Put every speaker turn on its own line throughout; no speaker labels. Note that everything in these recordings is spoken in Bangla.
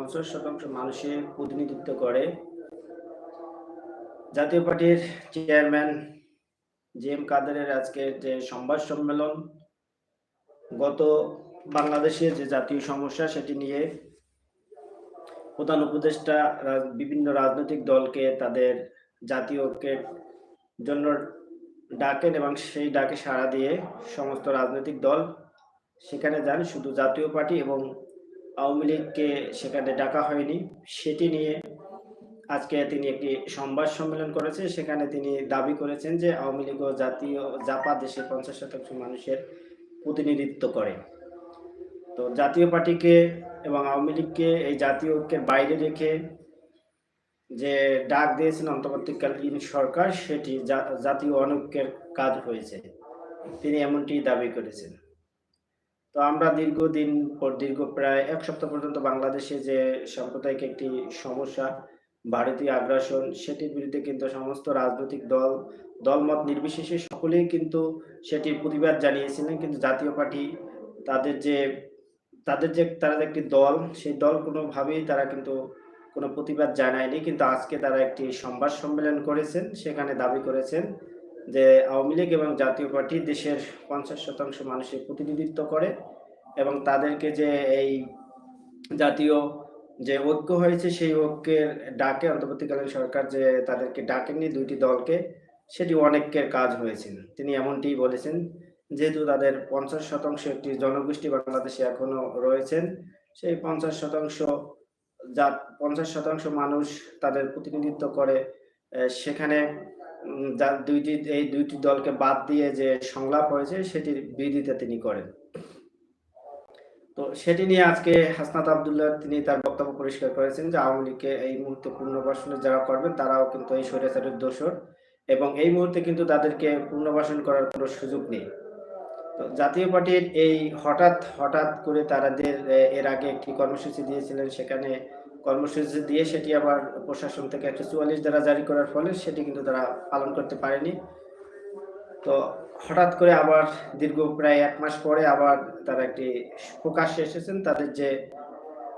পঞ্চাশ শতাংশ মানুষের প্রতিনিধিত্ব করে। জাতীয় পার্টির চেয়ারম্যান জি এম কাদেরের আজকের যে সংবাদ সম্মেলন, গত বাংলাদেশে যে জাতীয় সমস্যা সেটি নিয়ে প্রধান উপদেষ্টা বিভিন্ন রাজনৈতিক দলকে তাদের জাতীয় ঐক্যের জন্য ডাকেন এবং সেই ডাকে সাড়া দিয়ে সমস্ত রাজনৈতিক দল সেখানে যান। শুধু জাতীয় পার্টি এবং আওয়ামী লীগকে সেখানে ডাকা হয়নি। সেটি নিয়ে আজকে তিনি একটি সংবাদ সম্মেলন করেছে সেখানে তিনি দাবি করেছেন যে আওয়ামী লীগ ও জাতীয় জাপা দেশের পঞ্চাশ শতাংশ মানুষের প্রতিনিধিত্ব করে। তো জাতীয় পার্টিকে এবং আওয়ামী লীগকে এই জাতীয় ঐক্যের বাইরে রেখে যে ডাক দিয়েছেন অন্তর্বর্তীকালীন সরকার, সেটি জাতীয় অনৈক্যের কাজ হয়েছে। তিনি এমনটি দাবি করেছেন। তো আমরা দীর্ঘদিন পর দীর্ঘ প্রায় এক সপ্তাহ পর্যন্ত বাংলাদেশে যে সাম্প্রদায়িক একটি সমস্যা, ভারতীয় আগ্রাসন, সেটির বিরুদ্ধে কিন্তু সমস্ত রাজনৈতিক দল, দলমত নির্বিশেষে সকলেই কিন্তু সেটির প্রতিবাদ জানিয়েছিলেন। কিন্তু জাতীয় পার্টি তাদের যে তাদের যে, তারা একটি দল, সেই দল কোনোভাবেই তারা কিন্তু কোনো প্রতিবাদ জানায়নি। কিন্তু আজকে তারা একটি সংবাদ সম্মেলন করেছেন, সেখানে দাবি করেছেন যে আওয়ামী লীগ এবং জাতীয় পার্টি দেশের পঞ্চাশ শতাংশ মানুষের প্রতিনিধিত্ব করে এবং তাদেরকে যে এই জাতীয় যে ঐক্য হয়েছে, সেই ঐক্যের ডাকে অন্তর্বর্তীকালীন সরকার যে তাদেরকে ডাকেননি দুইটি দলকে, সেটি অনেকের কাজ হয়েছে তিনি এমনটি বলেছেন, যেহেতু তাদের পঞ্চাশ শতাংশ একটি জনগোষ্ঠী বাংলাদেশে এখনও রয়েছেন, সেই পঞ্চাশ শতাংশ যা পঞ্চাশ শতাংশ মানুষ তাদের প্রতিনিধিত্ব করে সেখানে দুইটি, এই দুইটি দলকে বাদ দিয়ে যে সংলাপ হয়েছে, সেটির বিরোধিতা তিনি করেন। তো সেটি নিয়ে আজকে হাসনাত আবদুল্লাহ তিনি তার বক্তব্য পরিষ্কার করেছেন যে আওয়ামী লীগকে এই মুহূর্তে পুনর্বাসনে যারা করবেন, তারাও কিন্তু এই স্বৈরাচারের দোষর এবং এই মুহূর্তে কিন্তু তাদেরকে পুনর্বাসন করার কোনো সুযোগ নেই। তো জাতীয় পার্টির এই হঠাৎ হঠাৎ করে তাদের এ- এর আগে একটি কর্মসূচি দিয়েছিলেন, সেখানে কর্মসূচি দিয়ে সেটি আবার প্রশাসন থেকে একশো চুয়াল্লিশ দ্বারা জারি করার ফলে সেটি কিন্তু তারা পালন করতে পারেনি। তো হঠাৎ করে আবার দীর্ঘ প্রায় এক মাস পরে আবার তারা একটি প্রকাশ্যে এসেছেন, তাদের যে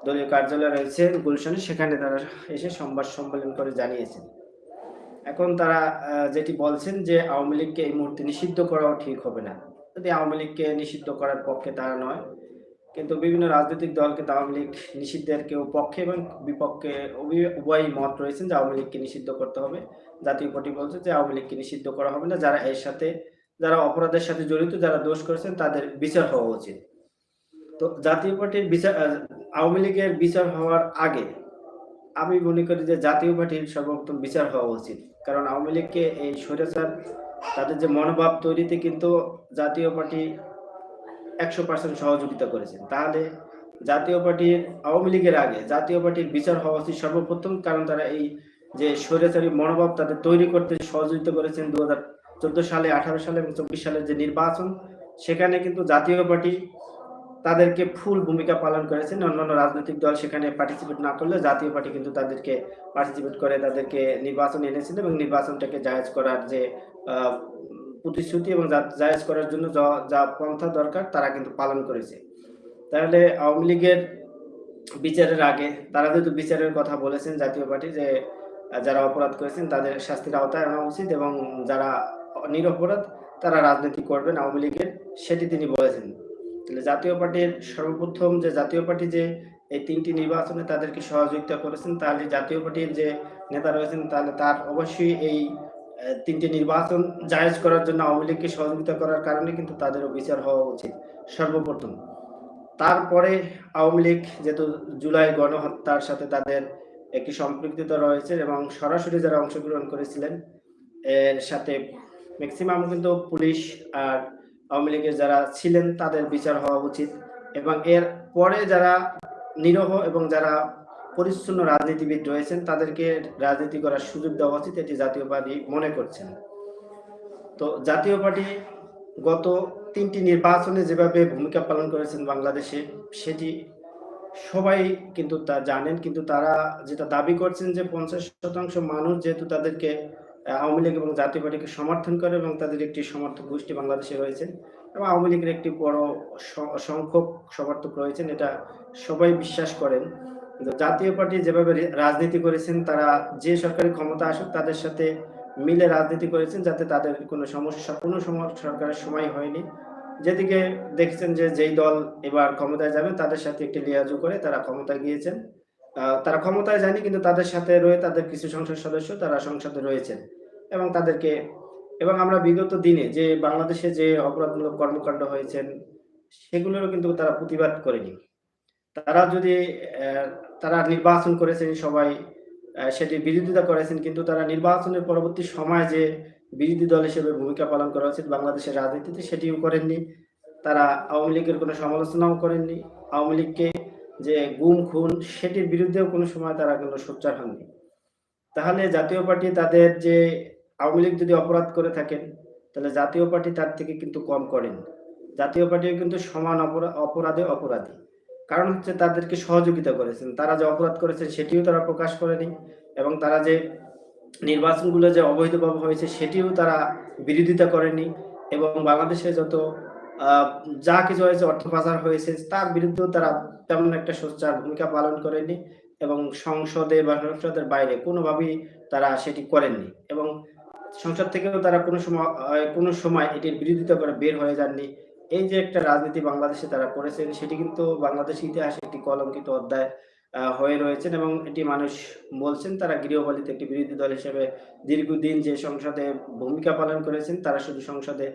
দলীয় কার্যালয় রয়েছে গুলশানে, সেখানে তারা এসে সংবাদ সম্মেলন করে জানিয়েছেন। এখন তারা যেটি বলছেন যে আওয়ামী লীগকে এই মুহূর্তে নিষিদ্ধ করাও ঠিক হবে না। যদি আওয়ামী লীগকে নিষিদ্ধ করার পক্ষে তারা নয় কিন্তু বিভিন্ন রাজনৈতিক দল কিন্তু আওয়ামী লীগ নিষিদ্ধের কেউ পক্ষে এবং বিপক্ষে উভয়- মত রয়েছেন যে আওয়ামী লীগকে নিষিদ্ধ করতে হবে। জাতীয় পার্টি বলছে যে আওয়ামী লীগকে নিষিদ্ধ করা হবে না। যারা এর সাথে, যারা অপরাধের সাথে জড়িত, যারা দোষ করেছেন, তাদের বিচার হওয়া উচিত। তো জাতীয় পার্টির বিচার, আওয়ামী লীগের বিচার হওয়ার আগে আমি মনে করি যে জাতীয় পার্টির সর্বপ্রথম বিচার হওয়া উচিত। কারণ আওয়ামী লীগকে এই স্বৈরাচার, তাদের যে মনোভাব তৈরিতে কিন্তু জাতীয় পার্টি একশো পার্সেন্ট সহযোগিতা করেছেন। তাহলে জাতীয় পার্টির আওয়ামী লীগের আগে জাতীয় পার্টির বিচার হওয়া উচিত সর্বপ্রথম, কারণ তারা এই যে স্বৈরাচারী মনোভাব তাদের তৈরি করতে সহযোগিতা করেছেন দু হাজার চোদ্দ সালে, আঠারো সালে এবং চব্বিশ সালের যে নির্বাচন, সেখানে কিন্তু জাতীয় পার্টি তাদেরকে ফুল ভূমিকা পালন করেছেন। অন্যান্য রাজনৈতিক দল সেখানে পার্টিসিপেট না করলে জাতীয় পার্টি কিন্তু তাদেরকে পার্টিসিপেট করে, তাদেরকে নির্বাচন এনেছিল এবং নির্বাচনটাকে জায়েজ করার যে প্রতিশ্রুতি এবং জায়েজ করার জন্য যা- পন্থা দরকার তারা কিন্তু পালন করেছে। তাহলে আওয়ামী লীগের বিচারের আগে তারা যেহেতু বিচারের কথা বলেছেন জাতীয় পার্টি যে, যারা অপরাধ করেছেন তাদের শাস্তির আওতায় আনা উচিত এবং যারা নিরপরাধ তারা রাজনীতি করবেন আওয়ামী লীগের, সেটি তিনি বলেছেন। তাহলে জাতীয় পার্টির সর্বপ্রথম যে জাতীয় পার্টি যে এই তিনটি নির্বাচনে তাদেরকে সহযোগিতা করেছেন, তাহলে জাতীয় পার্টির যে নেতা রয়েছেন তাহলে তার অবশ্যই এই তিনটি নির্বাচন জায়েজ করার জন্য আওয়ামী লীগকে সহযোগিতা করার কারণে কিন্তু তাদেরও বিচার হওয়া উচিত, সর্বপ্রথম। তারপরে আওয়ামী লীগ যেহেতু জুলাই গণহত্যার সাথে তাদের একটি সম্পৃক্ততা রয়েছে এবং সরাসরি যারা অংশগ্রহণ করেছিলেন, এর সাথে ম্যাক্সিমাম কিন্তু পুলিশ আর আওয়ামী লীগের যারা ছিলেন তাদের বিচার হওয়া উচিত এবং এর পরে যারা নিরহ এবং যারা পরিচ্ছন্ন রাজনীতিবিদ রয়েছেন, তাদেরকে রাজনীতি করার সুযোগ দেওয়া উচিত, এটি জাতীয় পার্টি মনে করছেন। তো জাতীয় পার্টি গত তিনটি নির্বাচনে যেভাবে ভূমিকা পালন করেছেন বাংলাদেশে, সেটি সবাই কিন্তু তা জানেন, কিন্তু তারা যেটা দাবি করছেন যে পঞ্চাশ শতাংশ মানুষ যেহেতু তাদেরকে আওয়ামী লীগ এবং জাতীয় পার্টিকে সমর্থন করে এবং তাদের একটি সমর্থক গোষ্ঠী বাংলাদেশে রয়েছে এবং আওয়ামী লীগের একটি বড় সংখ্যক সমর্থক রয়েছেন, এটা সবাই বিশ্বাস করেন। জাতীয় পার্টি যেভাবে রাজনীতি করেছেন, তারা যে সরকারি ক্ষমতা আসুক, তাদের সাথে মিলে রাজনীতি করেছেন যাতে তাদের কোনো সমস্যা কোনো সরকারের সময় হয়নি। যেদিকে দেখছেন যে যেই দল এবার ক্ষমতায় যাবে, তাদের সাথে একটি লিয়াজু করে তারা ক্ষমতায় গিয়েছেন। তারা ক্ষমতায় যায়নি, কিন্তু তাদের সাথে রয়ে তাদের কিছু সংসদ সদস্য তারা সংসদে রয়েছেন এবং তাদেরকে, এবং আমরা বিগত দিনে যে বাংলাদেশে যে অপরাধমূলক কর্মকাণ্ড হয়েছেন, সেগুলোরও কিন্তু তারা প্রতিবাদ করেনি। তারা যদি তারা নির্বাচন করেছেন সবাই সেটি বিরোধিতা করেছেন, কিন্তু তারা নির্বাচনের পরবর্তী সময় যে বিরোধী দল হিসেবে ভূমিকা পালন করা উচিত বাংলাদেশের রাজনীতিতে, সেটিও করেননি। তারা আওয়ামী লীগের কোনো সমালোচনাও করেননি। আওয়ামী লীগকে যে গুম, খুন, সেটির বিরুদ্ধেও কোনো সময় তারা কোনো সোচ্চার হননি। তাহলে জাতীয় পার্টি তাদের যে আওয়ামী লীগ যদি অপরাধ করে থাকেন, তাহলে জাতীয় পার্টি তার থেকে কিন্তু কম করেন। জাতীয় পার্টিও কিন্তু সমান অপরা- অপরাধে অপরাধী। কারণ হচ্ছে তাদেরকে সহযোগিতা করেছেন। তারা যে অপরাধ করেছেন সেটিও তারা প্রকাশ করেনি এবং তারা যে নির্বাচনগুলো যে অবৈধভাবে হয়েছে সেটিও তারা বিরোধিতা করেনি এবং বাংলাদেশে যত যা কিছু হয়েছে, অর্থ পাচার হয়েছে, তার বিরুদ্ধেও তারা তেমন একটা সোচ্চার ভূমিকা পালন করেনি এবং সংসদে বা সংসদের বাইরে কোনোভাবেই তারা সেটি করেননি এবং সংসদ থেকেও তারা কোনো সময় কোনো সময় এটির বিরোধিতা করে বের হয়ে যাননি এই যে একটা রাজনীতি বাংলাদেশে তারা করেছেন, সেটি কিন্তু বাংলাদেশ ইতিহাসে একটি কলঙ্কিত অধ্যায় হয়ে রয়েছেন এবং এটি মানুষ বলছেন তারা গৃহপালিত একটি বিরোধী দল হিসেবে দীর্ঘদিন যে সংসদে ভূমিকা পালন করেছেন, তারা শুধু সংসদে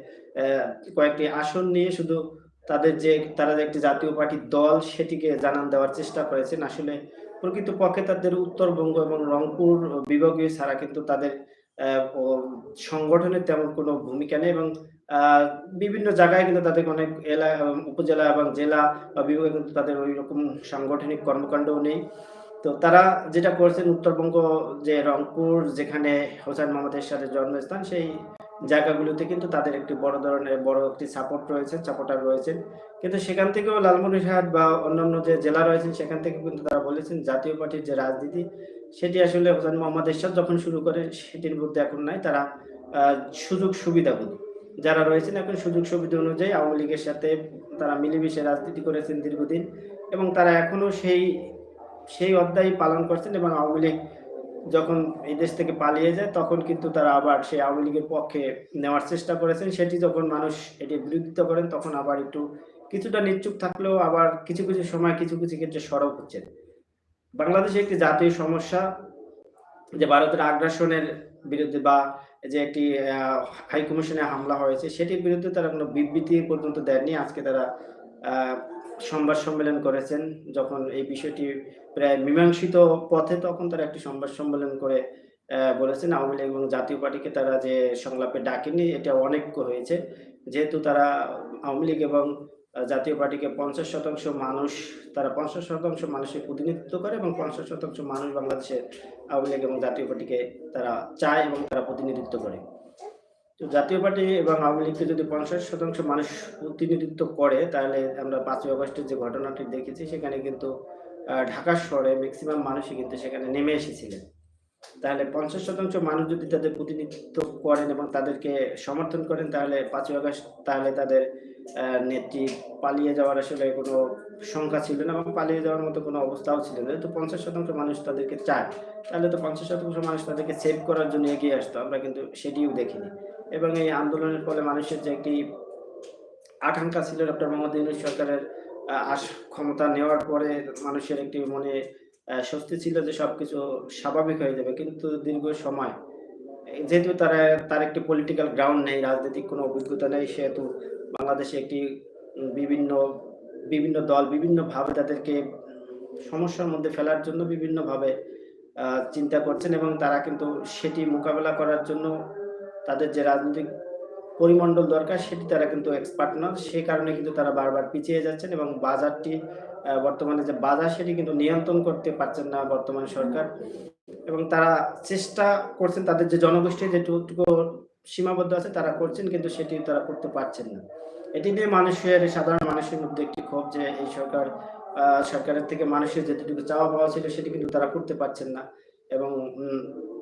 কয়েকটি আসন নিয়ে শুধু তাদের যে, তারা যে একটি জাতীয় পার্টির দল সেটিকে জানান দেওয়ার চেষ্টা করেছেন। আসলে প্রকৃতপক্ষে তাদের উত্তরবঙ্গ এবং রংপুর বিভাগীয় ছাড়া কিন্তু তাদের সংগঠনের তেমন কোনো ভূমিকা নেই এবং বিভিন্ন জায়গায় কিন্তু তাদের অনেক এলা উপজেলা এবং জেলা বা বিভাগে কিন্তু তাদের ওই রকম সাংগঠনিক কর্মকাণ্ডও নেই। তো তারা যেটা করেছেন উত্তরবঙ্গ যে রংপুর, যেখানে হোসেন মোহাম্মদের সাথে জন্মস্থান, সেই জায়গাগুলোতে কিন্তু তাদের একটি বড় ধরনের, বড় একটি সাপোর্ট রয়েছে সাপোর্টার রয়েছেন। কিন্তু সেখান থেকেও লালমনিরহাট বা অন্যান্য যে জেলা রয়েছেন, সেখান থেকে কিন্তু তারা বলেছেন জাতীয় পার্টির যে রাজনীতি, সেটি আসলে হোসেন মোহাম্মদ এরশাদ যখন শুরু করে, সেটির মধ্যে এখন নাই। তারা সুযোগ সুবিধাগুলো যারা রয়েছেন, এখন সুযোগ সুবিধা অনুযায়ী আওয়ামী লীগের সাথে তারা মিলেমিশে রাজনীতি করেছেন দীর্ঘদিন এবং তারা এখনও সেই সেই অধ্যায় পালন করছেন এবং আওয়ামী লীগ যখন এই দেশ থেকে পালিয়ে যায়, তখন কিন্তু তারা আবার সেই আওয়ামী লীগের পক্ষে নেওয়ার চেষ্টা করেছেন। সেটি যখন মানুষ এটি বিরোধিতা করেন, তখন আবার একটু কিছুটা নিশ্চুপ থাকলেও আবার কিছু কিছু সময় কিছু কিছু ক্ষেত্রে সরব হচ্ছেন। বাংলাদেশে একটি জাতীয় সমস্যা যে ভারতের আগ্রাসনের বিরুদ্ধে বা যে একটি হাই কমিশনে হামলা হয়েছে, সেটির বিরুদ্ধে তারা কোনো বিবৃতি পর্যন্ত দেননি। আজকে তারা সংবাদ সম্মেলন করেছেন। যখন এই বিষয়টি প্রায় মীমাংসিত পথে তখন তারা একটি সংবাদ সম্মেলন করে বলেছেন। আওয়ামী লীগ এবং জাতীয় পার্টিকে তারা যে সংলাপে ডাকেনি এটা অনেক হয়েছে। যেহেতু তারা আওয়ামী লীগ এবং জাতীয় পার্টিকে পঞ্চাশ শতাংশ মানুষ, তারা পঞ্চাশ শতাংশ মানুষের প্রতিনিধিত্ব করে এবং পঞ্চাশ শতাংশ মানুষ বাংলাদেশের আওয়ামী লীগ এবং জাতীয় পার্টিকে তারা চায় এবং তারা প্রতিনিধিত্ব করে। তো জাতীয় পার্টি এবং আওয়ামী লীগকে যদি পঞ্চাশ শতাংশ মানুষ প্রতিনিধিত্ব করে, তাহলে আমরা পাঁচই অগস্টের যে ঘটনাটি দেখেছি, সেখানে কিন্তু ঢাকা শহরে ম্যাক্সিমাম মানুষই কিন্তু সেখানে নেমে এসেছিলেন। তাহলে পঞ্চাশ শতাংশ মানুষ যদি তাদের প্রতিনিধিত্ব করেন এবং তাদেরকে সমর্থন করেন, তাহলে পাঁচই আগস্ট তাহলে তাদের নেত্রী পালিয়ে যাওয়ার আসলে কোনো সংখ্যা ছিল না এবং পালিয়ে যাওয়ার মতো কোনো অবস্থাও ছিল না। তো পঞ্চাশ শতাংশ মানুষ তাদেরকে চায়, তাহলে তো পঞ্চাশ শতাংশ মানুষ তাদেরকে সেভ করার জন্য এগিয়ে আসতো। আমরা কিন্তু সেটিও দেখিনি। এবং এই আন্দোলনের ফলে মানুষের যে একটি আকাঙ্ক্ষা ছিল ডক্টর মোহাম্মদ ইউনুস সরকারের আস ক্ষমতা নেওয়ার পরে মানুষের একটি মনে স্বস্তি ছিল যে সবকিছু স্বাভাবিক হয়ে যাবে। কিন্তু দীর্ঘ সময় যেহেতু তারা, তার একটি পলিটিক্যাল গ্রাউন্ড নেই, রাজনৈতিক কোনো অভিজ্ঞতা নেই, সেহেতু বাংলাদেশে একটি বিভিন্ন বিভিন্ন দল বিভিন্নভাবে তাদেরকে সমস্যার মধ্যে ফেলার জন্য বিভিন্নভাবে চিন্তা করছেন এবং তারা কিন্তু সেটি মোকাবেলা করার জন্য তাদের যে রাজনৈতিক পরিমণ্ডল দরকার, সেটি তারা কিন্তু এক্সপার্ট নন। সেই কারণে কিন্তু তারা বারবার পিছিয়ে যাচ্ছেন এবং বাজারটি বর্তমানে যে বাজার, সেটি কিন্তু নিয়ন্ত্রণ করতে পারছেন না বর্তমান সরকার। এবং তারা চেষ্টা করছেন তাদের যে জনগোষ্ঠী যেটুকু সীমাবদ্ধ আছে তারা করছেন, কিন্তু সেটি তারা করতে পারছেন না। এটি নিয়ে মানুষের, সাধারণ মানুষের মধ্যে একটি ক্ষোভ যে এই সরকার সরকারের থেকে মানুষের যেটুকু চাওয়া পাওয়া ছিল সেটি কিন্তু তারা করতে পারছেন না। এবং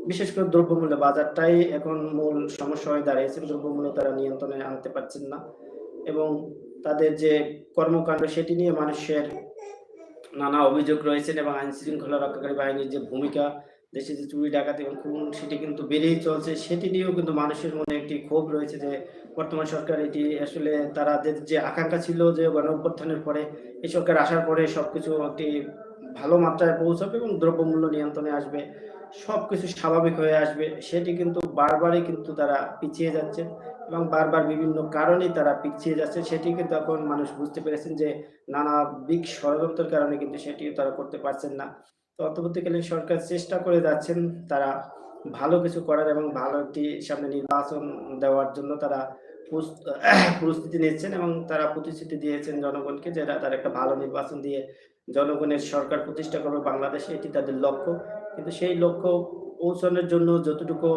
বিশেষ করে দ্রব্যমূল্য বাজারটাই এখন মূল সমস্যা হয়ে দাঁড়িয়েছে, দ্রব্যমূল্য তারা নিয়ন্ত্রণে আনতে পারছেন না। এবং তাদের যে কর্মকাণ্ড সেটি নিয়ে মানুষের নানা অভিযোগ রয়েছেন এবং আইন শৃঙ্খলা রক্ষাকারী বাহিনীর যে ভূমিকা দেশে যে চুরি, ডাকাতি এবং খুন সেটি কিন্তু বেড়েই চলছে। সেটি নিয়েও কিন্তু মানুষের মনে একটি ক্ষোভ রয়েছে যে বর্তমান সরকার এটি আসলে তারা যে আকাঙ্ক্ষা ছিল যে গণ অভ্যুত্থানের পরে এই সরকার আসার পরে সবকিছু একটি ভালো মাত্রায় পৌঁছাবে এবং দ্রব্যমূল্য নিয়ন্ত্রণে আসবে, সবকিছু স্বাভাবিক হয়ে আসবে, সেটি কিন্তু বারবারই কিন্তু তারা পিছিয়ে যাচ্ছে এবং বারবার বিভিন্ন কারণেই তারা পিছিয়ে যাচ্ছে। সেটি কিন্তু এখন মানুষ বুঝতে পেরেছেন যে নানা দিক ষড়যন্ত্রের কারণে কিন্তু সেটিও তারা করতে পারছেন না। তো অন্তর্বর্তীকালীন সরকার চেষ্টা করে যাচ্ছেন তারা ভালো কিছু করার এবং ভালো একটি সামনে নির্বাচন দেওয়ার জন্য তারা প্রস্তুতি নিচ্ছেন এবং তারা প্রতিশ্রুতি দিয়েছেন জনগণকে যে তারা একটা ভালো নির্বাচন দিয়ে জনগণের সরকার প্রতিষ্ঠা করবে বাংলাদেশে। এটি তাদের লক্ষ্য। কিন্তু সেই লক্ষ্য পৌঁছানোর জন্য যতটুকু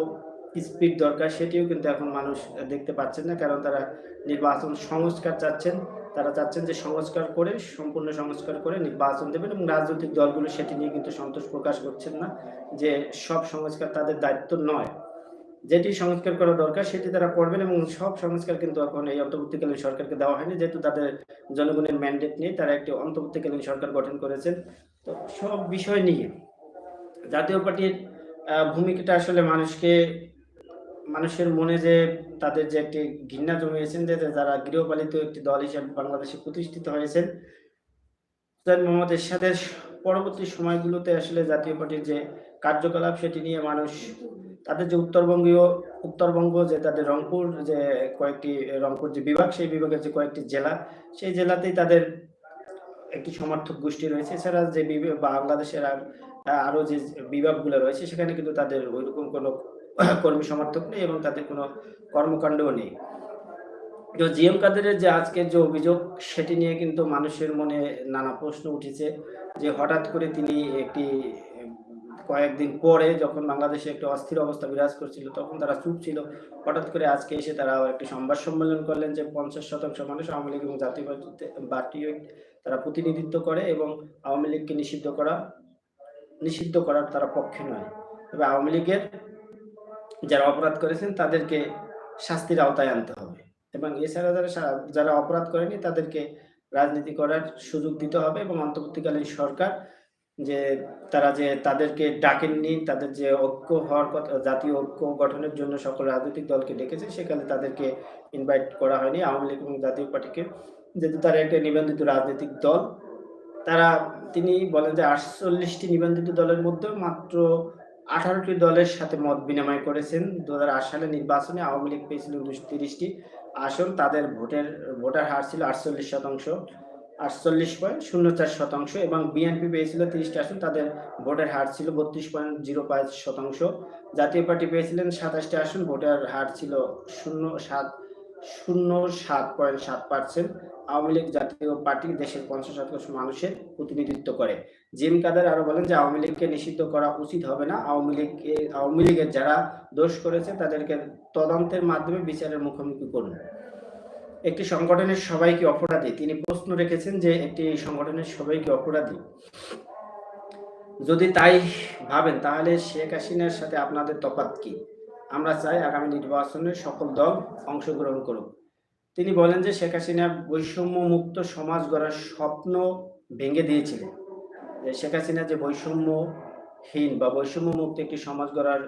স্পিড দরকার সেটিও কিন্তু এখন মানুষ দেখতে পাচ্ছেন না। কারণ তারা নির্বাচন সংস্কার চাচ্ছেন। তারা চাচ্ছেন যে সংস্কার করে, সম্পূর্ণ সংস্কার করে নির্বাচন দেবেন এবং রাজনৈতিক দলগুলো সেটি নিয়ে কিন্তু সন্তোষ প্রকাশ করছেন না যে সব সংস্কার তাদের দায়িত্ব নয়। যেটি সংস্কার করা দরকার সেটি তারা করবেন এবং সব সংস্কার কিন্তু এখন এই অন্তর্বর্তীকালীন সরকারকে দেওয়া হয়নি, যেহেতু তাদের জনগণের ম্যান্ডেট নিয়ে তারা একটি অন্তর্বর্তীকালীন সরকার গঠন করেছেন। তো সব বিষয় নিয়ে জাতীয় পার্টির ভূমিকাটা আসলে মানুষকে মানুষের মনে যে তাদের যে একটি ঘৃণা জমিয়েছেন যে যারা গৃহপালিত একটি দল হিসেবে বাংলাদেশে প্রতিষ্ঠিত হয়েছেন মোহাম্মদ এরশাদের পরবর্তী সময়গুলোতে আসলে জাতীয় পার্টির যে কার্যকলাপ সেটি নিয়ে মানুষ তাদের যে উত্তরবঙ্গীয়, উত্তরবঙ্গ যে তাদের রংপুর যে কয়েকটি, রংপুর যে বিভাগ, সেই বিভাগের যে কয়েকটি জেলা, সেই জেলাতেই তাদের একটি সমর্থক গোষ্ঠী রয়েছে। এছাড়া যে বাংলাদেশের আরও যে বিভাগগুলো রয়েছে, সেখানে কিন্তু তাদের ওইরকম কোনো কর্মী সমর্থক নেই এবং তাদের কোনো কর্মকাণ্ডও নেই। তো জিএম কাদেরের যে আজকের যে অভিযোগ, সেটি নিয়ে কিন্তু মানুষের মনে নানা প্রশ্ন উঠেছে যে হঠাৎ করে তিনি একটি, কয়েকদিন পরে যখন বাংলাদেশে একটি অস্থির অবস্থা বিরাজ করছিল, তখন তারা চুপ ছিল। হঠাৎ করে আজকে এসে তারা একটি সংবাদ সম্মেলন করলেন যে পঞ্চাশ শতাংশ মানুষ আওয়ামী লীগ এবং জাতীয় পার্টি তারা প্রতিনিধিত্ব করে এবং আওয়ামী লীগকে নিষিদ্ধ করা, নিষিদ্ধ করার তারা পক্ষে নয়। তবে আওয়ামী লীগের যারা অপরাধ করেছেন, তাদেরকে শাস্তির আওতায় আনতে হবে। এবং এছাড়া যারা যারা অপরাধ করেনি, তাদেরকে রাজনীতি করার সুযোগ দিতে হবে এবং অন্তর্বর্তীকালীন সরকার যে, তারা যে তাদেরকে ডাকেননি, তাদের যে ঐক্য হওয়ার কথা জাতীয় ঐক্য গঠনের জন্য সকল রাজনৈতিক দলকে ডেকেছে, সেখানে তাদেরকে ইনভাইট করা হয়নি। আওয়ামী লীগ এবং জাতীয় পার্টিকে। যেহেতু তারা একটা নিবন্ধিত রাজনৈতিক দল, তারা, তিনি বলেন যে আটচল্লিশটি নিবন্ধিত দলের মধ্যে মাত্র আঠারোটি দলের সাথে মত বিনিময় করেছেন। দু সালে নির্বাচনে আওয়ামী লীগ পেয়েছিল দুশো তিরিশটি আসন। তাদের ভোটের, ভোটার হার ছিল আটচল্লিশ শতাংশ, আটচল্লিশ পয়েন্ট শূন্য চার শতাংশ এবং বিএনপি পেয়েছিল তিরিশটি আসন। তাদের ভোটের হার ছিল বত্রিশ পয়েন্ট জিরো পাঁচ শতাংশ। জাতীয় পার্টি পেয়েছিলেন সাতাশটি আসন, ভোটের হার ছিল শূন্য সাত শূন্য সাত পয়েন্ট সাত পার্সেন্ট আওয়ামী লীগ জাতীয় পার্টি দেশের পঞ্চাশ শতাংশ মানুষের প্রতিনিধিত্ব করে। জিম কাদের আরও বলেন যে আওয়ামী লীগকে নিষিদ্ধ করা উচিত হবে না। আওয়ামী লীগকে, আওয়ামী লীগের যারা দোষ করেছে তাদেরকে তদন্তের মাধ্যমে বিচারের মুখোমুখি করুন। একটি সংগঠনের সবাইকে অপরাধী। তিনি প্রশ্ন রেখেছেন যে একটি সংগঠনের সবাইকে অপরাধী। যদি তাই ভাবেন, তাহলে শেখ হাসিনার সাথে আপনাদের তফাৎ কি? আমরা চাই আগামী নির্বাচনে সকল দল অংশগ্রহণ করুক। তিনি বলেন যে শেখ হাসিনা বৈষম্য মুক্ত সমাজ গড়ার স্বপ্ন ভেঙে দিয়েছিলেন। শেখ হাসিনা যে বৈষম্যহীন বা বৈষম্য মুক্ত একটি সমাজ গড়ার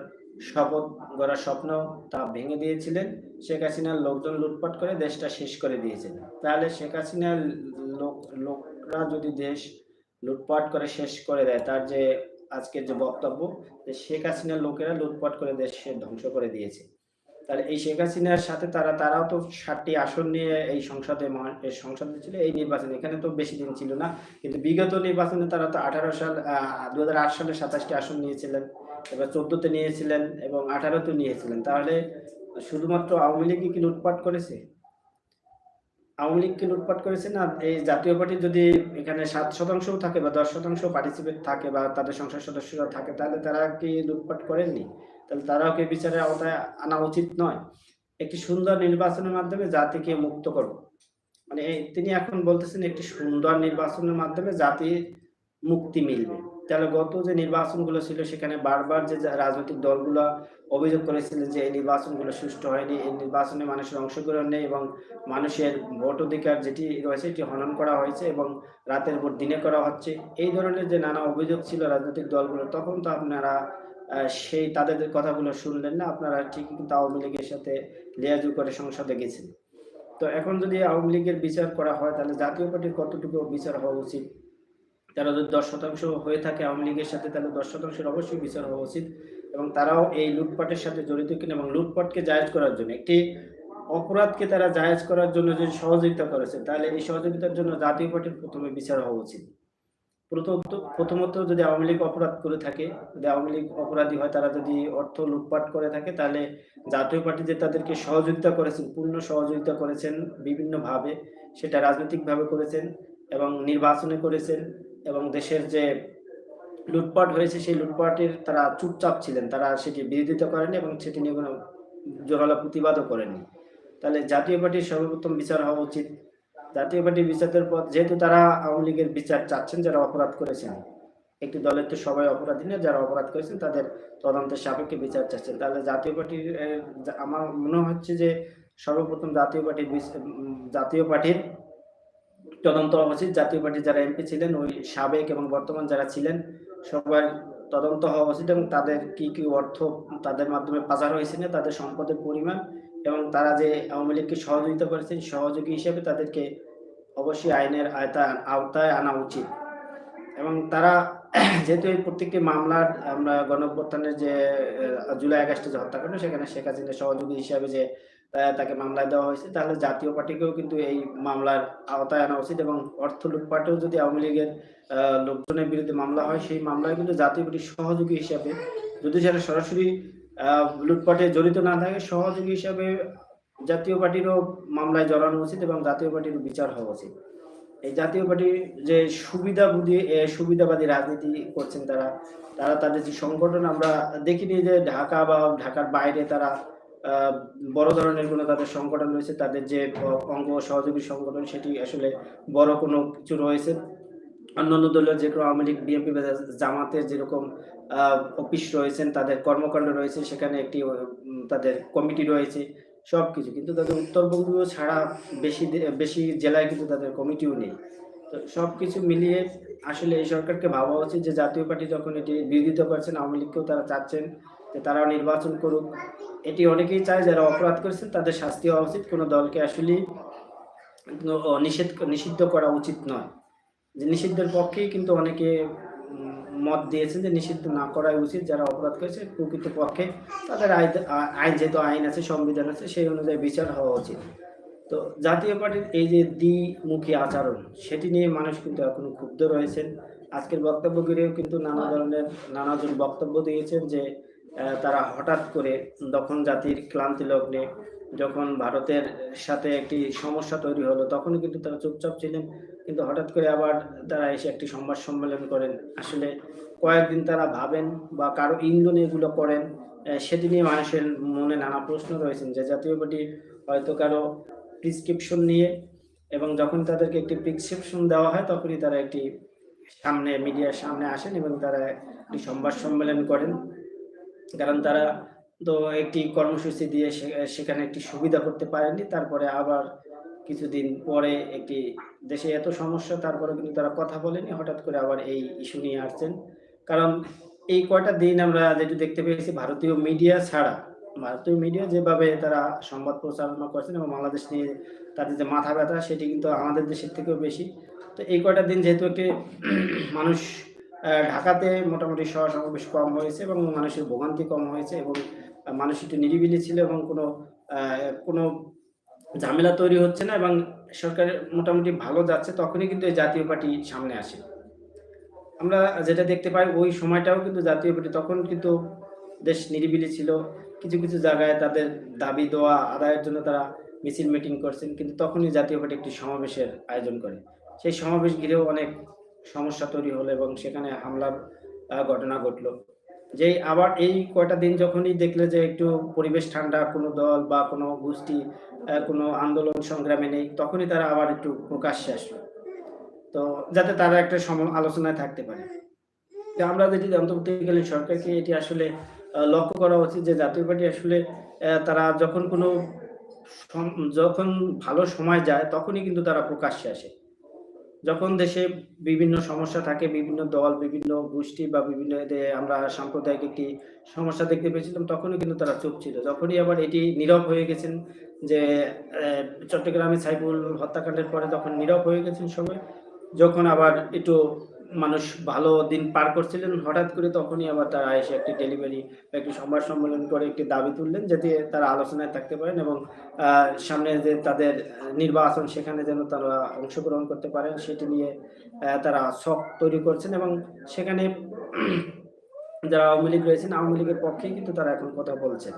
শপথ, গড়ার স্বপ্ন তা ভেঙে দিয়েছিলেন, শেখ হাসিনার লোকজন লুটপাট করে দেশটা শেষ করে দিয়েছেন। তাহলে শেখ হাসিনার লোক লোকরা যদি দেশ লুটপাট করে শেষ করে দেয়, তার যে আজকের যে বক্তব্য, যে শেখ হাসিনার লোকেরা লুটপাট করে দেশে ধ্বংস করে দিয়েছে। তাহলে এই শেখ হাসিনার সাথে তারা, তারাও তো ষাটটি আসন নিয়ে এই সংসদে সংসদে ছিল, এই নির্বাচন। এখানে তো বেশি দিন ছিল না, কিন্তু বিগত নির্বাচনে তারা তো আঠারো সাল দু হাজার আট সালে সাতাশটি আসন নিয়েছিলেন, এবার চোদ্দতে নিয়েছিলেন এবং আঠারোতে নিয়েছিলেন। তাহলে শুধুমাত্র আওয়ামী লীগই কি লুটপাট করেছে? আওয়ামী লীগকে লুটপাট করেছে না এই জাতীয় পার্টি যদি এখানে সাত শতাংশও থাকে বা দশ শতাংশ পার্টিসিপেট থাকে বা তাদের সংসদ সদস্যরা থাকে, তাহলে তারা কি লুটপাট করেননি? তাহলে তারাও কি বিচারের আওতায় আনা উচিত নয়? একটি সুন্দর নির্বাচনের মাধ্যমে জাতিকে মুক্ত করব মানে তিনি এখন বলতেছেন একটি সুন্দর নির্বাচনের মাধ্যমে জাতির মুক্তি মিলবে। তাহলে গত যে নির্বাচনগুলো ছিল, সেখানে বারবার যে রাজনৈতিক দলগুলো অভিযোগ করেছিলেন যে এই নির্বাচনগুলো সুষ্ঠু হয়নি, এই নির্বাচনে মানুষের অংশগ্রহণ নেই এবং মানুষের ভোট অধিকার যেটি রয়েছে, এটি হনন করা হয়েছে এবং রাতের ভোট দিনে করা হচ্ছে। এই ধরনের যে নানা অভিযোগ ছিল রাজনৈতিক দলগুলো তখন তো আপনারা সেই তাদের কথাগুলো শুনলেন না, আপনারা ঠিক কিন্তু আওয়ামী লীগের সাথে লিয়াজু করে সংসদে গেছেন। তো এখন যদি আওয়ামী লীগের বিচার করা হয়, তাহলে জাতীয় পার্টির কতটুকু বিচার হওয়া উচিত? তারা যদি দশ শতাংশ হয়ে থাকে আওয়ামী লীগের সাথে, তাহলে দশ শতাংশের অবশ্যই বিচার হওয়া উচিত। এবং তারাও এই লুটপাটের সাথে জড়িত কিনা এবং লুটপাটকে জায়েজ করার জন্য, একটি অপরাধকে তারা জায়েজ করার জন্য যদি সহযোগিতা করেছে, তাহলে এই সহযোগিতার জন্য জাতীয় পার্টির প্রথমে বিচার হওয়া উচিত। প্রথমত প্রথমত যদি আওয়ামী লীগ অপরাধ করে থাকে, যদি আওয়ামী লীগ অপরাধী হয়, তারা যদি অর্থ লুটপাট করে থাকে, তাহলে জাতীয় পার্টি যে তাদেরকে সহযোগিতা করেছেন, পূর্ণ সহযোগিতা করেছেন বিভিন্নভাবে, সেটা রাজনৈতিকভাবে করেছেন এবং নির্বাচনে করেছেন এবং দেশের যে লুটপাট হয়েছে, সেই লুটপাটের তারা চুপচাপ ছিলেন। তারা সেটি বিরোধিতা করেনি এবং সেটি নিয়ে কোনো জোরালো প্রতিবাদও করেনি তাহলে জাতীয় পার্টির সর্বপ্রথম বিচার হওয়া উচিত। জাতীয় পার্টির বিচারের পর যেহেতু তারা আওয়ামী লীগের বিচার চাচ্ছেন, যারা অপরাধ করেছেন, একটি দলের তো সবাই অপরাধী না, যারা অপরাধ করেছেন তাদের তদন্তের সাপেক্ষে বিচার চাচ্ছেন। তাহলে জাতীয় পার্টির আমার মনে হচ্ছে যে সর্বপ্রথম জাতীয় পার্টির জাতীয় পার্টির তদন্ত হওয়া উচিত জাতীয় পার্টির যারা এমপি ছিলেন, ওই সাবেক এবং বর্তমান যারা ছিলেন সবার তদন্ত হওয়া উচিত এবং তাদের কি কি অর্থ তাদের মাধ্যমে পাচার হয়েছে না, তাদের সম্পদের পরিমাণ এবং তারা যে আওয়ামী লীগকে সহযোগিতা করেছেন, সহযোগী হিসেবে তাদেরকে অবশ্যই আইনের আয়তা আওতায় আনা উচিত। এবং তারা যেহেতু এই প্রত্যেকটি মামলার আমরা গণঅভ্যুত্থানের যে জুলাই আগস্টে যে হত্যাকাণ্ড সেখানে শেখ হাসিনা সহযোগী হিসাবে যে তাকে মামলায় দেওয়া হয়েছে, তাহলে জাতীয় পার্টিকেও কিন্তু এই মামলার আওতায় আনা উচিত এবং অর্থ লুটপাটেও যদি আওয়ামী লীগের লোকজনের বিরুদ্ধে মামলা হয়, সেই মামলায় কিন্তু জাতীয় পার্টির সহযোগী হিসাবে, যদি সেটা সরাসরি লুটপাটে জড়িত না থাকে, সহযোগী হিসাবে জাতীয় পার্টিরও মামলায় জড়ানো উচিত এবং জাতীয় পার্টির বিচার হওয়া উচিত। এই জাতীয় পার্টির যে সুবিধাবাদী সুবিধাবাদী রাজনীতি করছেন তারা তারা তাদের যে সংগঠন, আমরা দেখিনি যে ঢাকা বা ঢাকার বাইরে তারা বড় ধরনের কোনো তাদের সংগঠন রয়েছে, তাদের যে অঙ্গ সহযোগী সংগঠন সেটি আসলে বড় কোনো কিছু রয়েছে। অন্যান্য দলীয় যে কোনো আওয়ামী লীগ, বিএনপি জামাতের যেরকম অফিস রয়েছেন, তাদের কর্মকাণ্ড রয়েছে, সেখানে একটি তাদের কমিটি রয়েছে সব কিছু কিন্তু তাদের উত্তরবঙ্গ ছাড়া বেশি বেশি জেলায় কিন্তু তাদের কমিটিও নেই। তো সব কিছু মিলিয়ে আসলে এই সরকারকে ভাবা উচিত যে জাতীয় পার্টি যখন এটি বিরোধিতা করছেন, আওয়ামী লীগকেও তারা চাচ্ছেন যে তারা নির্বাচন করুক। এটি অনেকেই চায় যারা অপরাধ করেছেন তাদের শাস্তি হওয়া উচিত। কোনো দলকে আসলে নিষেধ, নিষিদ্ধ করা উচিত নয়। যে নিষিদ্ধের পক্ষেই কিন্তু অনেকে মত দিয়েছেন যে নিষিদ্ধ না করাই উচিত। যারা অপরাধ করেছে, প্রকৃত পক্ষে তাদের আইন যেহেতু আইন আছে, সংবিধান আছে, সেই অনুযায়ী বিচার হওয়া উচিত। তো জাতীয় পার্টির এই যে দ্বিমুখী আচরণ, সেটি নিয়ে মানুষ কিন্তু এখনও ক্ষুব্ধ রয়েছেন। আজকের বক্তব্য বক্তব্যগুলিও কিন্তু নানা ধরনের, নানাজন বক্তব্য দিয়েছেন যে তারা হঠাৎ করে দক্ষিণ জাতির ক্লান্তি লগ্নে যখন ভারতের সাথে একটি সমস্যা তৈরি হলো তখনও কিন্তু তারা চুপচাপ ছিলেন। কিন্তু হঠাৎ করে আবার তারা এসে একটি সংবাদ সম্মেলন করেন। আসলে কয়েকদিন তারা ভাবেন বা কারও ইন্ধন এগুলো করেন নিয়ে মানুষের মনে নানা প্রশ্ন রয়েছেন। যে জাতীয় পার্টি হয়তো কারও প্রিসক্রিপশন নিয়ে এবং যখন তাদেরকে একটি প্রিসক্রিপশন দেওয়া হয়, তখনই তারা একটি সামনে মিডিয়ার সামনে আসেন এবং তারা একটি সংবাদ সম্মেলন করেন। কারণ তারা তো একটি কর্মসূচি দিয়ে সেখানে একটি সুবিধা করতে পারেনি তারপরে আবার কিছুদিন পরে একটি দেশে এত সমস্যা তারপরে কিন্তু তারা কথা বলেনি। হঠাৎ করে আবার এই ইস্যু নিয়ে আসছেন। কারণ এই কয়টা দিন আমরা যেটি দেখতে পেয়েছি, ভারতীয় মিডিয়া ছাড়া, ভারতীয় মিডিয়া যেভাবে তারা সংবাদ প্রচারণা করছেন এবং বাংলাদেশ নিয়ে তাদের যে মাথা ব্যথা, সেটি কিন্তু আমাদের দেশের থেকেও বেশি। তো এই কয়টা দিন যেহেতু একটি মানুষ ঢাকাতে মোটামুটি সভা সমাবেশ কম হয়েছে এবং মানুষের ভোগান্তি কম হয়েছে এবং মানুষ একটু নিরিবিলি ছিল এবং কোনো কোনো ঝামেলা তৈরি হচ্ছে না এবং সরকার মোটামুটি ভালো যাচ্ছে, তখনই কিন্তু এই জাতীয় পার্টি সামনে আসে। আমরা যেটা দেখতে পাই, ওই সময়টাও কিন্তু জাতীয় পার্টি, তখন কিন্তু দেশ নিরিবিলি ছিল। কিছু কিছু জায়গায় তাদের দাবি দেওয়া আদায়ের জন্য তারা মিছিল, মিটিং করছেন, কিন্তু তখনই জাতীয় পার্টি একটি সমাবেশের আয়োজন করে। সেই সমাবেশ ঘিরেও অনেক সমস্যা তৈরি হলো এবং সেখানে হামলার ঘটনা ঘটলো। যেই আবার এই কয়টা দিন যখনই দেখলে যে একটু পরিবেশ ঠান্ডা, কোনো দল বা কোনো গোষ্ঠী কোনো আন্দোলন সংগ্রামে নেই, তখনই তারা আবার একটু প্রকাশ্যে আসলো। তো যাতে তারা একটা সম, আলোচনায় থাকতে পারে। তো আমরা যেটি অন্তর্বর্তীকালীন সরকারকে এটি আসলে লক্ষ্য করা উচিত যে জাতীয় পার্টি আসলে তারা যখন কোনো যখন ভালো সময় যায়, তখনই কিন্তু তারা প্রকাশ্যে আসে। যখন দেশে বিভিন্ন সমস্যা থাকে, বিভিন্ন দল, বিভিন্ন গোষ্ঠী বা বিভিন্ন আমরা সাম্প্রদায়িক একটি সমস্যা দেখতে পেয়েছিলাম, তখনই কিন্তু তারা চুপ ছিল। যখনই আবার এটি নীরব হয়ে গেছেন যে চট্টগ্রামে সাইফুল হত্যাকাণ্ডের পরে তখন নীরব হয়ে গেছেন সবাই। যখন আবার একটু মানুষ ভালো দিন পার করছিলেন, হঠাৎ করে তখনই আবার তারা এসে একটি ডেলিভারি বা একটি সংবাদ সম্মেলন করে একটি দাবি তুললেন যাতে তারা আলোচনায় থাকতে পারেন এবং সামনে যে তাদের নির্বাচন সেখানে যেন তারা অংশগ্রহণ করতে পারেন সেটি নিয়ে তারা শখ তৈরি করছেন এবং সেখানে যারা আওয়ামী লীগ রয়েছেন, আওয়ামী লীগের পক্ষেই কিন্তু তারা এখন কথা বলছেন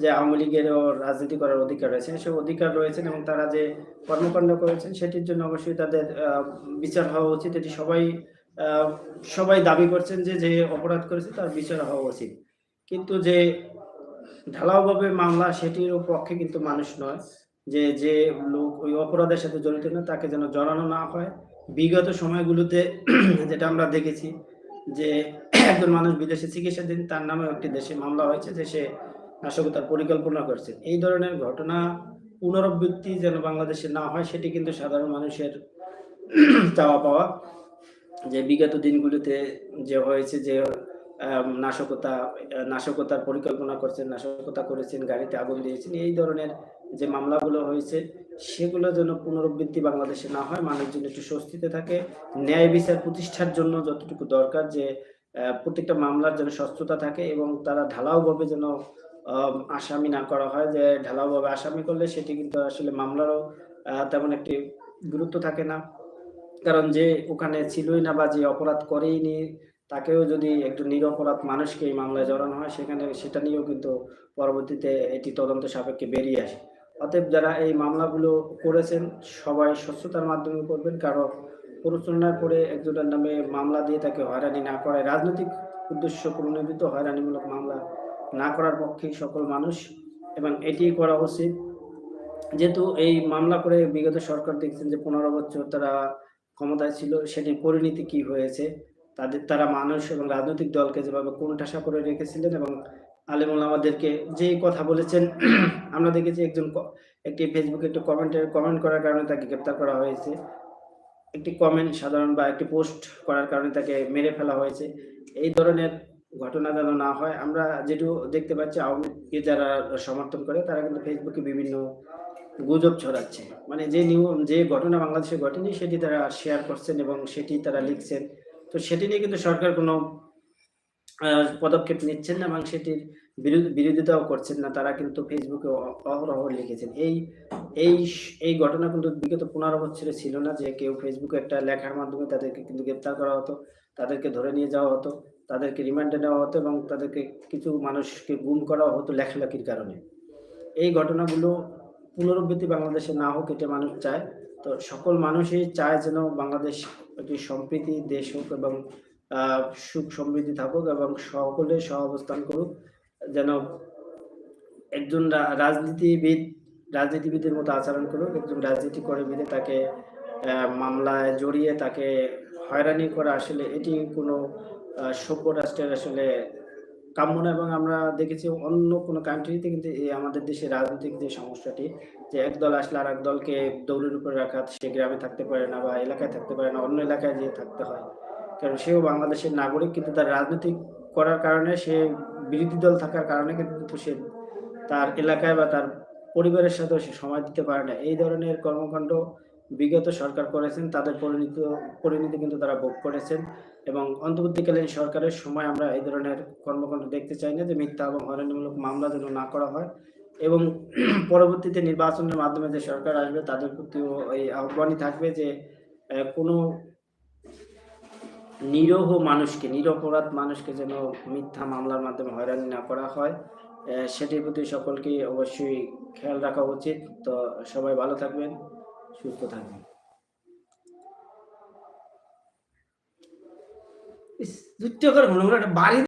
যে আওয়ামী লীগেরও রাজনীতি করার অধিকার রয়েছে। সে অধিকার রয়েছেন এবং তারা যে কর্মকাণ্ড করেছেন সেটির জন্য অবশ্যই তাদের বিচার হওয়া উচিত। এটি সবাই সবাই দাবি করছেন যে যে অপরাধ করেছে তার বিচার হওয়া উচিত। কিন্তু যে ঢালাওভাবে মামলা, সেটির পক্ষে কিন্তু মানুষ নয়। যে যে লোক ওই অপরাধের সাথে জড়িত না, তাকে যেন জড়ানো না হয়। বিগত সময়গুলোতে যেটা আমরা দেখেছি যে, একজন মানুষ বিদেশে চিকিৎসাধীন তার নামে একটি দেশে মামলা হয়েছে যে, সে নাশকতার পরিকল্পনা করছে। এই ধরনের ঘটনা পুনরাবৃত্তি যেন বাংলাদেশে না হয়, সেটি কিন্তু সাধারণ মানুষের চাওয়া পাওয়া। যে বিগত দিনগুলোতে যে হয়েছে যে নাশকতা নাশকতার পরিকল্পনা করছেন, নাশকতা করেছেন, গাড়িতে আগুন দিয়েছেন, এই ধরনের যে মামলাগুলো হয়েছে, সেগুলো যেন পুনরাবৃত্তি বাংলাদেশে না হয়, মানুষজন একটু স্বস্তিতে থাকে। ন্যায় বিচার প্রতিষ্ঠার জন্য যতটুকু দরকার যে প্রত্যেকটা মামলার যেন স্বচ্ছতা থাকে এবং তারা ঢালাওভাবে যেন আসামি না করা হয়, যে ঢালাওভাবে আসামি করলে সেটি কিন্তু আসলে মামলারও তেমন একটি গুরুত্ব থাকে না। কারণ যে ওখানে ছিলই না বা যে অপরাধ করেইনি, তাকেও যদি একজন নিরপরাধ মানুষকে এই মামলায় জড়ানো হয়, সেখানে সেটা নিয়েও কিন্তু পরবর্তীতে এটি তদন্ত সাপেক্ষে বেরিয়ে আসে। অতএব যারা এই মামলাগুলো করেছেন, সবাই স্বচ্ছতার মাধ্যমে করবেন, কারণ প্ররোচনার করে একজনের নামে মামলা দিয়ে তাকে হয়রানি না করায় রাজনৈতিক উদ্দেশ্য প্রণোদিত, হয়রানিমূলক মামলা না করার পক্ষে সকল মানুষ, এবং এটি করা উচিত। যেহেতু এই মামলা করে বিগত সরকার দেখছেন যে পনেরো বছর তারা ক্ষমতায় ছিল সেটির পরিণতি কি হয়েছে? তাদের, তারা মানুষ এবং রাজনৈতিক দলকে যেভাবে কোণঠাসা করে রেখেছিলেন এবং আলেমুল আমাদেরকে যেই কথা বলেছেন, আমরা দেখেছি একজন একটি ফেসবুকে একটি কমেন্টের কমেন্ট করার কারণে তাকে গ্রেপ্তার করা হয়েছে। একটি কমেন্ট সাধারণ বা একটি পোস্ট করার কারণে তাকে মেরে ফেলা হয়েছে। এই ধরনের ঘটনা যেন না হয়, আমরা যেটু দেখতে পাচ্ছি, আওয়ামী যারা সমর্থন করে, তারা কিন্তু ফেসবুকে বিভিন্ন গুজব ছড়াচ্ছে। মানে যে নিউ, যে ঘটনা বাংলাদেশে ঘটেনি, সেটি তারা শেয়ার করছেন এবং সেটি তারা লিখছেন। তো সেটি নিয়ে কিন্তু সরকার কোনো পদক্ষেপ নিচ্ছেন না এবং সেটির বিরোধ- বিরোধিতাও করছেন না। তারা কিন্তু ফেসবুকে অহরহ লিখেছেন। এই এই এই ঘটনা কিন্তু বিগত পনেরো বছরে ছিল না যে কেউ ফেসবুকে একটা লেখার মাধ্যমে তাদেরকে কিন্তু গ্রেপ্তার করা হতো, তাদেরকে ধরে নিয়ে যাওয়া হতো, তাদেরকে রিমান্ডে নেওয়া হতো এবং তাদেরকে কিছু মানুষকে গুম করা হতো লেখালেখির কারণে। এই ঘটনাগুলো পুনরাবৃত্তি বাংলাদেশে না হোক, এটা মানুষ চায়। তো সকল মানুষই চায় যেন বাংলাদেশ একটি সম্প্রীতি, দেশ হোক এবং সুখ সমৃদ্ধি থাকুক এবং সকলে সহ অবস্থান করুক। যেন একজন রাজনীতিবিদ, রাজনীতিবিদের মতো আচরণ করুক, একজন রাজনীতি করে বিদে তাকে মামলায় জড়িয়ে তাকে হয়রানি করা আসলে এটি কোনো সভ্য রাষ্ট্রের আসলে কাম্য না এবং আমরা দেখেছি অন্য কোনো কান্ট্রিতে কিন্তু এই আমাদের দেশে রাজনৈতিক যে সমস্যাটি, যে এক দল আসলে আর এক দলকে দৌড়ের উপরে রাখা, সে গ্রামে থাকতে পারে না বা এলাকায় থাকতে পারে না, অন্য এলাকায় যেয়ে থাকতে হয়। কারণ সেও বাংলাদেশের নাগরিক, কিন্তু তার রাজনৈতিক করার কারণে, সে বিরোধী দল থাকার কারণে কিন্তু সে তার এলাকায় বা তার পরিবারের সাথেও সে সময় দিতে পারে না। এই ধরনের কর্মকাণ্ড বিগত সরকার করেছেন, তাদের পরিণতি পরিণতি কিন্তু তারা ভোগ করেছেন এবং অন্তর্বর্তীকালীন সরকারের সময় আমরা এই ধরনের কর্মকাণ্ড দেখতে চাই না যে মিথ্যা এবং হয়রানিমূলক মামলা যেন না করা হয় এবং পরবর্তীতে নির্বাচনের মাধ্যমে যে সরকার আসবে তাদের প্রতিও এই আহ্বানই থাকবে যে কোনো নিরহ মানুষকে, নিরপরাধ মানুষকে যেন মিথ্যা মামলার মাধ্যমে হয়রানি না করা হয়। সেটির প্রতি সকলকে অবশ্যই খেয়াল রাখা উচিত। তো সবাই ভালো থাকবেন। সুস্থ থাকবেন। দুটো করে একটা বাড়ি